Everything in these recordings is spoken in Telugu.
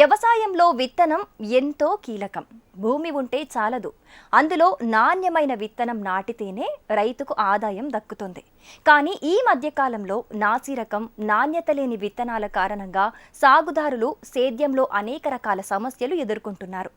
వ్యవసాయంలో విత్తనం ఎంతో కీలకం. భూమి ఉంటే చాలదు. అందులో నాణ్యమైన విత్తనం నాటితేనే రైతుకు ఆదాయం దక్కుతుంది. కానీ ఈ మధ్యకాలంలో నాసిరకం నాణ్యత లేని విత్తనాల కారణంగా సాగుదారులు సేద్యంలో అనేక రకాల సమస్యలు ఎదుర్కొంటున్నారు.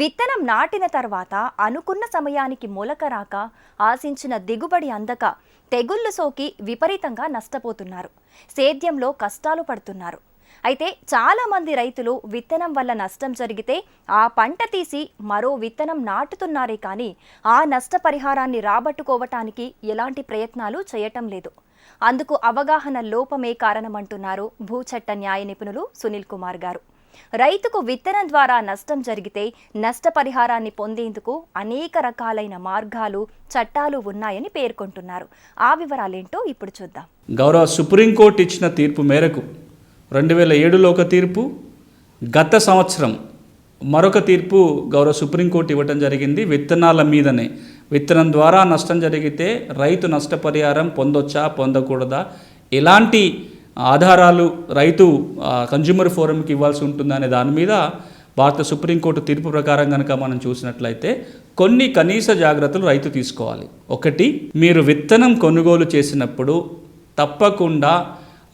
విత్తనం నాటిన తర్వాత అనుకున్న సమయానికి మొలక రాక ఆశించిన దిగుబడి అందక తెగుళ్ళు సోకి విపరీతంగా నష్టపోతున్నారు. సేద్యంలో కష్టాలు పడుతున్నారు. అయితే చాలా మంది రైతులు విత్తనం వల్ల నష్టం జరిగితే ఆ పంట తీసి మరో విత్తనం నాటుతున్నారే కానీ ఆ నష్టపరిహారాన్ని రాబట్టుకోవటానికి ఎలాంటి ప్రయత్నాలు చేయటం లేదు. అందుకు అవగాహన లోపమే కారణమంటున్నారు భూచట్ట న్యాయ నిపుణులు సునీల్ కుమార్ గారు. రైతుకు విత్తనం ద్వారా నష్టం జరిగితే నష్టపరిహారాన్ని పొందేందుకు అనేక రకాలైన మార్గాలు చట్టాలు ఉన్నాయని పేర్కొంటున్నారు. ఆ వివరాలేంటో ఇప్పుడు చూద్దాం. గౌరవ సుప్రీంకోర్టు ఇచ్చిన తీర్పు మేరకు రెండు వేల ఏడులో ఒక తీర్పు గత సంవత్సరం మరొక తీర్పు గౌరవ సుప్రీంకోర్టు ఇవ్వటం జరిగింది. విత్తనాల మీదనే. విత్తనం ద్వారా నష్టం జరిగితే రైతు నష్టపరిహారం పొందొచ్చా పొందకూడదా? ఎలాంటి ఆధారాలు రైతు కన్జ్యూమర్ ఫోరంకి ఇవ్వాల్సి ఉంటుందా అనే దాని మీద భారత సుప్రీంకోర్టు తీర్పు ప్రకారం కనుక మనం చూసినట్లయితే కొన్ని కనీస జాగ్రత్తలు రైతు తీసుకోవాలి. ఒకటి మీరు విత్తనం కొనుగోలు చేసినప్పుడు తప్పకుండా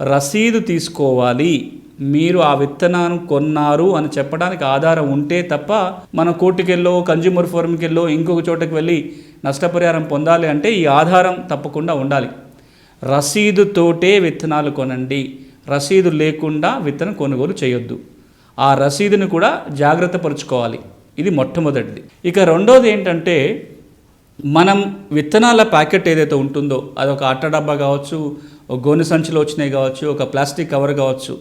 రసీదు తీసుకోవాలి. మీరు ఆ విత్తనాన్ని కొన్నారు అని చెప్పడానికి ఆధారం ఉంటే తప్ప మనం కోర్టుకెళ్ళో కన్జ్యూమర్ ఫోరంకెళ్ళో ఇంకొక చోటకి వెళ్ళి నష్టపరిహారం పొందాలి అంటే ఈ ఆధారం తప్పకుండా ఉండాలి. రసీదుతోటే విత్తనాలు కొనండి. రసీదు లేకుండా విత్తనం కొనుగోలు చేయొద్దు. ఆ రసీదును కూడా జాగ్రత్త పరుచుకోవాలి. ఇది మొట్టమొదటిది. ఇక రెండోది ఏంటంటే మనం విత్తనాల ప్యాకెట్ ఏదైతే ఉంటుందో అది ఒక అట్ట డబ్బా కావచ్చు ఒక గోనె సంచిలో వచ్చినాయి కావచ్చు ఒక ప్లాస్టిక్ కవర్ కావచ్చు.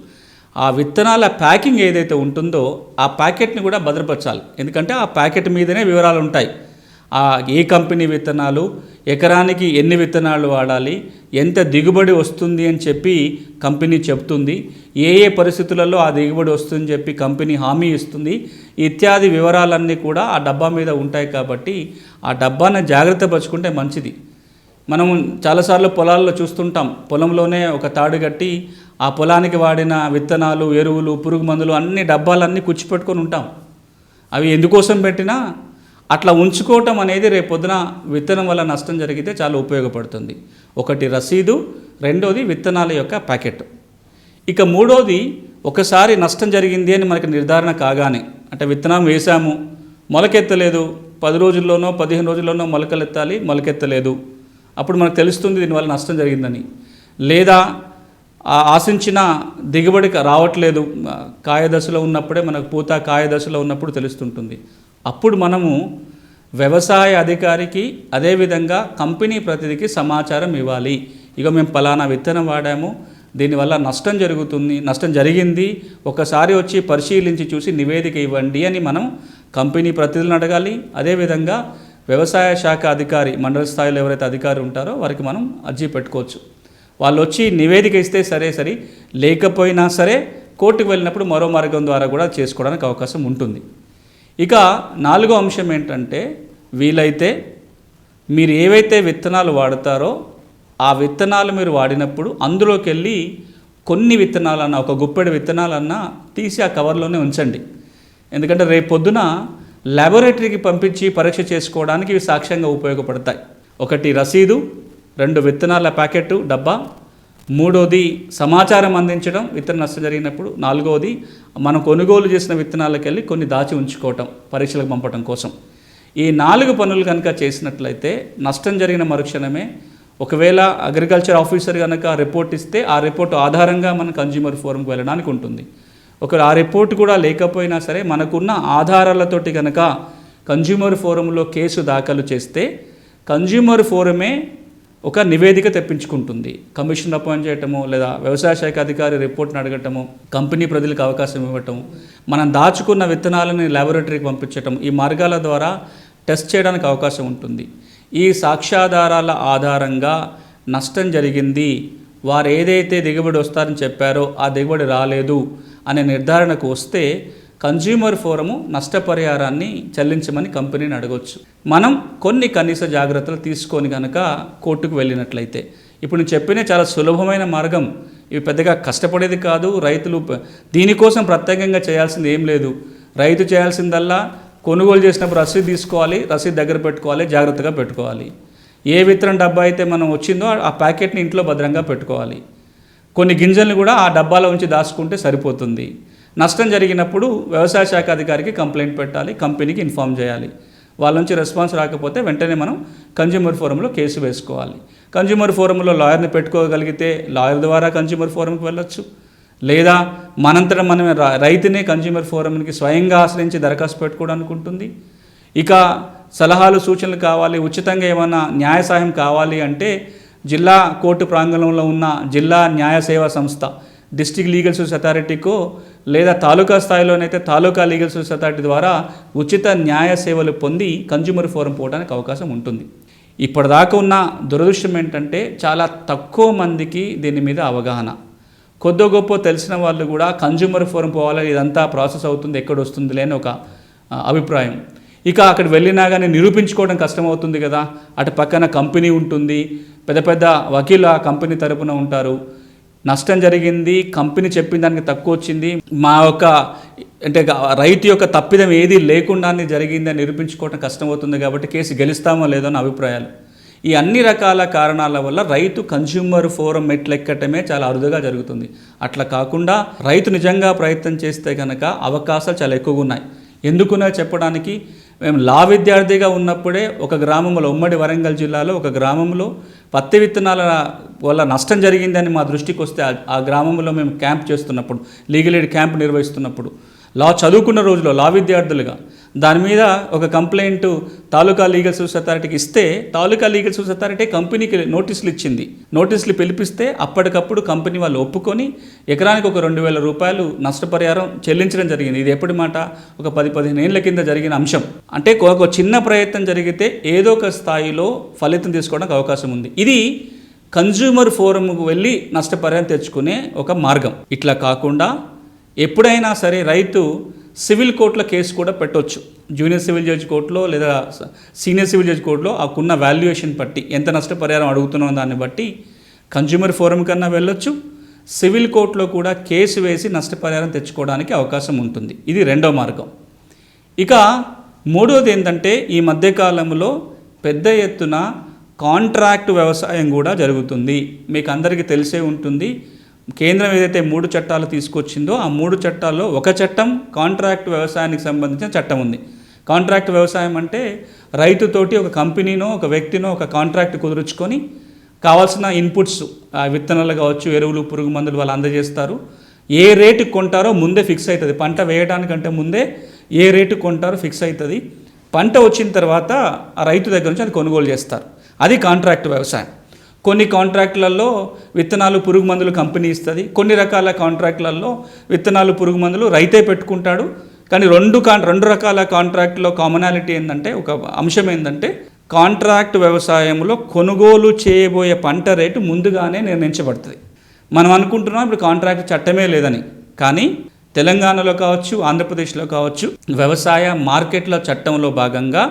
ఆ విత్తనాల ప్యాకింగ్ ఏదైతే ఉంటుందో ఆ ప్యాకెట్ని కూడా భద్రపరచాలి. ఎందుకంటే ఆ ప్యాకెట్ మీదనే వివరాలు ఉంటాయి. ఆ ఏ కంపెనీ విత్తనాలు ఎకరానికి ఎన్ని విత్తనాలు వాడాలి ఎంత దిగుబడి వస్తుంది అని చెప్పి కంపెనీ చెప్తుంది. ఏ ఏ పరిస్థితులలో ఆ దిగుబడి వస్తుందని చెప్పి కంపెనీ హామీ ఇస్తుంది. ఇత్యాది వివరాలన్నీ కూడా ఆ డబ్బా మీద ఉంటాయి కాబట్టి ఆ డబ్బాను జాగ్రత్త పరచుకుంటే మంచిది. మనం చాలాసార్లు పొలాల్లో చూస్తుంటాం. పొలంలోనే ఒక తాడు కట్టి ఆ పొలానికి వాడిన విత్తనాలు ఎరువులు పురుగు మందులు అన్ని డబ్బాలన్నీ కుచ్చిపెట్టుకొని ఉంటాం. అవి ఎందుకోసం పెట్టినా అట్లా ఉంచుకోవటం అనేది రేపొద్దున విత్తనం వల్ల నష్టం జరిగితే చాలా ఉపయోగపడుతుంది. ఒకటి రసీదు రెండోది విత్తనాల యొక్క ప్యాకెట్. ఇక మూడోది ఒకసారి నష్టం జరిగింది అని మనకి నిర్ధారణ కాగానే అంటే విత్తనం వేసాము మొలకెత్తలేదు పది రోజుల్లోనో పదిహేను రోజుల్లోనో మొలకలెత్తాలి మొలకెత్తలేదు. అప్పుడు మనకు తెలుస్తుంది దీనివల్ల నష్టం జరిగిందని. లేదా ఆశించిన దిగుబడి రావట్లేదు. కాయదశలో కాయ దశలో ఉన్నప్పుడే మనకు పూత కాయ దశలో ఉన్నప్పుడు తెలుస్తుంటుంది. అప్పుడు మనము వ్యవసాయ అధికారికి అదేవిధంగా కంపెనీ ప్రతినిధికి సమాచారం ఇవ్వాలి. ఇక మేము పలానా విత్తనం వాడాము. దీనివల్ల నష్టం జరుగుతుంది నష్టం జరిగింది. ఒకసారి వచ్చి పరిశీలించి చూసి నివేదిక ఇవ్వండి అని మనం కంపెనీ ప్రతినిధులను అడగాలి. అదేవిధంగా వ్యవసాయ శాఖ అధికారి మండల స్థాయిలో ఎవరైతే అధికారి ఉంటారో వారికి మనం అర్జీ పెట్టుకోవచ్చు. వాళ్ళు వచ్చి నివేదిక ఇస్తే సరే సరే. లేకపోయినా సరే కోర్టుకు వెళ్ళినప్పుడు మరో మార్గం ద్వారా కూడా చేసుకోవడానికి అవకాశం ఉంటుంది. ఇక నాలుగో అంశం ఏంటంటే వీలైతే మీరు ఏవైతే విత్తనాలు వాడతారో ఆ విత్తనాలు మీరు వాడినప్పుడు అందులోకి వెళ్ళి కొన్ని విత్తనాలన్నా ఒక గుప్పెడు విత్తనాలన్నా తీసి ఆ కవర్లోనే ఉంచండి. ఎందుకంటే రేపు పొద్దున ల్యాబొరేటరీకి పంపించి పరీక్ష చేసుకోవడానికి ఇవి సాక్ష్యంగా ఉపయోగపడతాయి. ఒకటి రసీదు రెండు విత్తనాల ప్యాకెట్ డబ్బా. మూడోది సమాచారం అందించడం విత్తన నష్టం జరిగినప్పుడు. నాలుగవది మనం కొనుగోలు చేసిన విత్తనాలకు వెళ్ళి కొన్ని దాచి ఉంచుకోవటం పరీక్షలకు పంపటం కోసం. ఈ నాలుగు పనులు కనుక చేసినట్లయితే నష్టం జరిగిన మరుక్షణమే ఒకవేళ అగ్రికల్చర్ ఆఫీసర్ కనుక రిపోర్ట్ ఇస్తే ఆ రిపోర్ట్ ఆధారంగా మనం కన్జ్యూమర్ ఫోరంకి వెళ్ళడానికి ఉంటుంది. ఒక ఆ రిపోర్ట్ కూడా లేకపోయినా సరే మనకున్న ఆధారాలతోటి కనుక కన్జ్యూమర్ ఫోరంలో కేసు దాఖలు చేస్తే కన్జ్యూమర్ ఫోరమే ఒక నివేదిక తెప్పించుకుంటుంది. కమిషన్ అపాయింట్ చేయటము లేదా వ్యవసాయ శాఖ అధికారి రిపోర్ట్ని అడగటము కంపెనీ ప్రజలకు అవకాశం ఇవ్వటము మనం దాచుకున్న విత్తనాలని ల్యాబొరేటరీకి పంపించటం ఈ మార్గాల ద్వారా టెస్ట్ చేయడానికి అవకాశం ఉంటుంది. ఈ సాక్ష్యాధారాల ఆధారంగా నష్టం జరిగింది వారు ఏదైతే దిగుబడి వస్తారని చెప్పారో ఆ దిగుబడి రాలేదు అనే నిర్ధారణకు వస్తే కన్జ్యూమర్ ఫోరము నష్టపరిహారాన్ని చెల్లించమని కంపెనీని అడగొచ్చు. మనం కొన్ని కనీస జాగ్రత్తలు తీసుకొని కనుక కోర్టుకు వెళ్ళినట్లయితే. ఇప్పుడు నేను చెప్పిన చాలా సులభమైన మార్గం. ఇవి పెద్దగా కష్టపడేది కాదు రైతులు దీనికోసం ప్రత్యేకంగా చేయాల్సింది ఏం లేదు. రైతు చేయాల్సిందల్లా కొనుగోలు చేసినప్పుడు రసీదు తీసుకోవాలి రసీదు దగ్గర పెట్టుకోవాలి జాగ్రత్తగా పెట్టుకోవాలి. ఏ విత్తనం డబ్బా అయితే మనం వచ్చిందో ఆ ప్యాకెట్ని ఇంట్లో భద్రంగా పెట్టుకోవాలి. కొన్ని గింజల్ని కూడా ఆ డబ్బాలో ఉంచి దాచుకుంటే సరిపోతుంది. నష్టం జరిగినప్పుడు వ్యవసాయ శాఖ అధికారికి కంప్లైంట్ పెట్టాలి కంపెనీకి ఇన్ఫామ్ చేయాలి. వాళ్ళ నుంచి రెస్పాన్స్ రాకపోతే వెంటనే మనం కన్జ్యూమర్ ఫోరంలో కేసు వేసుకోవాలి. కన్జ్యూమర్ ఫోరంలో లాయర్ని పెట్టుకోగలిగితే లాయర్ ద్వారా కన్జ్యూమర్ ఫోరంకి వెళ్ళొచ్చు. లేదా మనంతట మనమే రైతునే కన్జ్యూమర్ ఫోరంకి స్వయంగా ఆశ్రయించి దరఖాస్తు పెట్టుకోవడానికి ఉంటుంది. ఇక సలహాలు సూచనలు కావాలి ఉచితంగా ఏమైనా న్యాయ సహాయం కావాలి అంటే జిల్లా కోర్టు ప్రాంగణంలో ఉన్న జిల్లా న్యాయ సేవా సంస్థ డిస్టిక్ లీగల్ సర్వీస్ అథారిటీకో లేదా తాలూకా స్థాయిలోనైతే తాలూకా లీగల్ సర్వీస్ అథారిటీ ద్వారా ఉచిత న్యాయ సేవలు పొంది కన్జ్యూమర్ ఫోరం పోవడానికి అవకాశం ఉంటుంది. ఇప్పటిదాకా ఉన్న దురదృష్టం ఏంటంటే చాలా తక్కువ మందికి దీని మీద అవగాహన. కొద్ది గొప్ప తెలిసిన వాళ్ళు కూడా కన్జ్యూమర్ ఫోరం పోవాలి ఇదంతా ప్రాసెస్ అవుతుంది ఎక్కడ వస్తుంది లేని ఒక అభిప్రాయం. ఇక అక్కడ వెళ్ళినా కానీ నిరూపించుకోవడం కష్టమవుతుంది కదా. అటు పక్కన కంపెనీ ఉంటుంది. పెద్ద పెద్ద వకీలు ఆ కంపెనీ తరపున ఉంటారు. నష్టం జరిగింది. కంపెనీ చెప్పిన దానికి తక్కువ వచ్చింది మా యొక్క అంటే రైతు యొక్క తప్పిదం ఏది లేకుండానే జరిగిందని నిరూపించుకోవడం కష్టమవుతుంది కాబట్టి కేసు గెలుస్తామో లేదో అని అభిప్రాయాలు. ఈ అన్ని రకాల కారణాల వల్ల రైతు కన్జ్యూమర్ ఫోరం మెట్లెక్కటమే చాలా అరుదుగా జరుగుతుంది. అట్లా కాకుండా రైతు నిజంగా ప్రయత్నం చేస్తే కనుక అవకాశాలు చాలా ఎక్కువగా ఉన్నాయి. ఎందుకున్నా చెప్పడానికి మేము లా విద్యార్థిగా ఉన్నప్పుడే ఒక గ్రామంలో ఉమ్మడి వరంగల్ జిల్లాలో ఒక గ్రామంలో పత్తి విత్తనాల వల్ల నష్టం జరిగిందని మా దృష్టికి వస్తే ఆ- గ్రామంలో మేము క్యాంప్ చేస్తున్నప్పుడు లీగల్ ఎయిడ్ క్యాంప్ నిర్వహిస్తున్నప్పుడు లా చదువుకున్న రోజులో లా విద్యార్థులుగా దాని మీద ఒక కంప్లైంట్ తాలూకా లీగల్ సర్వీస్ అథారిటీకి ఇస్తే తాలూకా లీగల్ సర్వీస్ అథారిటీ కంపెనీకి నోటీసులు ఇచ్చింది. నోటీసులు పిలిపిస్తే అప్పటికప్పుడు కంపెనీ వాళ్ళు ఒప్పుకొని ఎకరానికి ఒక రెండు వేల రూపాయలు నష్టపరిహారం చెల్లించడం జరిగింది. ఇది ఎప్పటి మాట? ఒక పది పదిహేను ఏళ్ళ కింద జరిగిన అంశం. అంటే ఒక చిన్న ప్రయత్నం జరిగితే ఏదో ఒక స్థాయిలో ఫలితం తీసుకోవడానికి అవకాశం ఉంది. ఇది కన్జ్యూమర్ ఫోరంకు వెళ్ళి నష్టపరిహారం తెచ్చుకునే ఒక మార్గం. ఇట్లా కాకుండా ఎప్పుడైనా సరే రైతు సివిల్ కోర్టుల కేసు కూడా పెట్టొచ్చు. జూనియర్ సివిల్ జడ్జ్ కోర్టులో లేదా సీనియర్ సివిల్ జడ్జ్ కోర్టులో ఆకున్న వాల్యుయేషన్ బట్టి ఎంత నష్టపరిహారం అడుగుతున్నాం దాన్ని బట్టి కన్జ్యూమర్ ఫోరం కన్నా వెళ్ళొచ్చు. సివిల్ కోర్టులో కూడా కేసు వేసి నష్టపరిహారం తెచ్చుకోవడానికి అవకాశం ఉంటుంది. ఇది రెండో మార్గం. ఇక మూడోది ఏంటంటే ఈ మధ్యకాలంలో పెద్ద ఎత్తున కాంట్రాక్ట్ వ్యవసాయం కూడా జరుగుతుంది. మీకు అందరికీ తెలిసే ఉంటుంది. కేంద్రం ఏదైతే మూడు చట్టాలు తీసుకొచ్చిందో ఆ మూడు చట్టాల్లో ఒక చట్టం కాంట్రాక్ట్ వ్యవసాయానికి సంబంధించిన చట్టం ఉంది. కాంట్రాక్ట్ వ్యవసాయం అంటే రైతుతోటి ఒక కంపెనీనో ఒక వ్యక్తినో ఒక కాంట్రాక్ట్ కుదుర్చుకొని కావాల్సిన ఇన్పుట్స్ ఆ విత్తనాలు కావచ్చు ఎరువులు పురుగు మందులు వాళ్ళు అందజేస్తారు. ఏ రేటు కొంటారో ముందే ఫిక్స్ అవుతుంది పంట వేయడానికంటే ముందే ఏ రేటు కొంటారో ఫిక్స్ అవుతుంది పంట వచ్చిన తర్వాత ఆ రైతు దగ్గర నుంచి అది కొనుగోలు చేస్తారు. అది కాంట్రాక్ట్ వ్యవసాయం. కొన్ని కాంట్రాక్టులలో విత్తనాలు పురుగు మందులు కంపెనీ ఇస్తుంది. కొన్ని రకాల కాంట్రాక్టులలో విత్తనాలు పురుగు మందులు రైతే పెట్టుకుంటాడు. కానీ రెండు కాన్ రెండు రకాల కాంట్రాక్ట్లో కామనాలిటీ ఏంటంటే ఒక అంశం ఏంటంటే కాంట్రాక్ట్ వ్యవసాయంలో కొనుగోలు చేయబోయే పంట రేటు ముందుగానే నిర్ణయించబడుతుంది. మనం అనుకుంటున్నాం ఇప్పుడు కాంట్రాక్ట్ చట్టమే లేదని. కానీ తెలంగాణలో కావచ్చు ఆంధ్రప్రదేశ్లో కావచ్చు వ్యవసాయ మార్కెట్ల చట్టంలో భాగంగా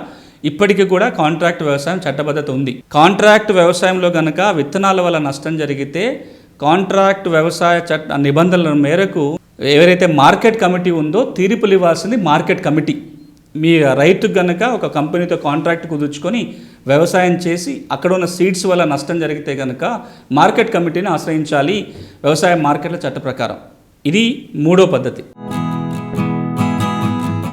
ఇప్పటికీ కూడా కాంట్రాక్ట్ వ్యవసాయం చట్టబద్ధత ఉంది. కాంట్రాక్ట్ వ్యవసాయంలో కనుక విత్తనాల వల్ల నష్టం జరిగితే కాంట్రాక్ట్ వ్యవసాయ చట్ట నిబంధనల మేరకు ఎవరైతే మార్కెట్ కమిటీ ఉందో తీర్పులు ఇవ్వాల్సింది మార్కెట్ కమిటీ. మీ రైతు కనుక ఒక కంపెనీతో కాంట్రాక్ట్ కుదుర్చుకొని వ్యవసాయం చేసి అక్కడ ఉన్న సీడ్స్ వల్ల నష్టం జరిగితే కనుక మార్కెట్ కమిటీని ఆశ్రయించాలి వ్యవసాయ మార్కెట్ల చట్ట ప్రకారం. ఇది మూడో పద్ధతి.